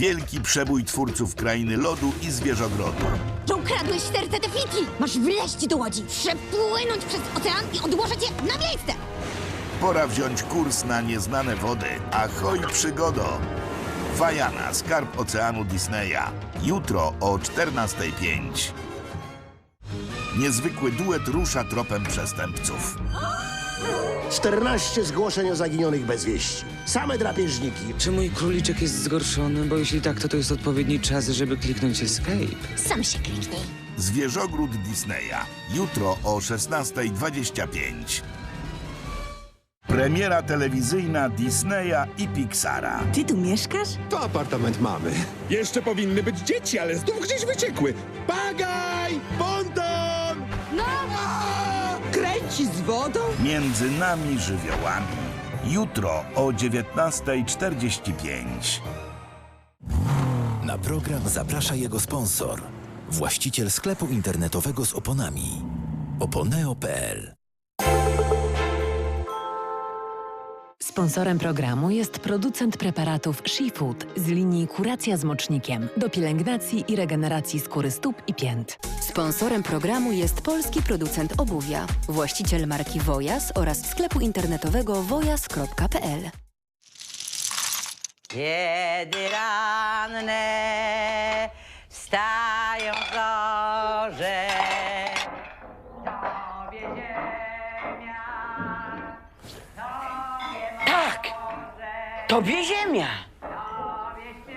Wielki przebój twórców krainy lodu i zwierzogrodu. Że ukradłeś serce Defiti! Masz wleźć do łodzi, przepłynąć przez ocean i odłożyć je na miejsce! Pora wziąć kurs na nieznane wody. Ahoj przygodo! Wajana, skarb oceanu Disneya. Jutro o 14.05. Niezwykły duet rusza tropem przestępców. 14 zgłoszeń o zaginionych bez wieści. Same drapieżniki. Czy mój króliczek jest zgorszony? Bo jeśli tak, to to jest odpowiedni czas, żeby kliknąć escape. Sam się kliknij. Zwierzogród Disneya. Jutro o 16.25. Premiera telewizyjna Disneya i Pixara. Ty tu mieszkasz? To apartament mamy. Jeszcze powinny być dzieci, ale znów gdzieś wyciekły. Bagaj! Ponton! Z wodą? Między nami żywiołami. Jutro o 19.45. Na program zaprasza jego sponsor, właściciel sklepu internetowego z oponami. oponeo.pl Sponsorem programu jest producent preparatów SheFood z linii Kuracja z mocznikiem do pielęgnacji i regeneracji skóry stóp i pięt. Sponsorem programu jest polski producent obuwia, właściciel marki Wojas oraz sklepu internetowego wojas.pl. Kiedy ranne stają zorze, Tobie ziemia!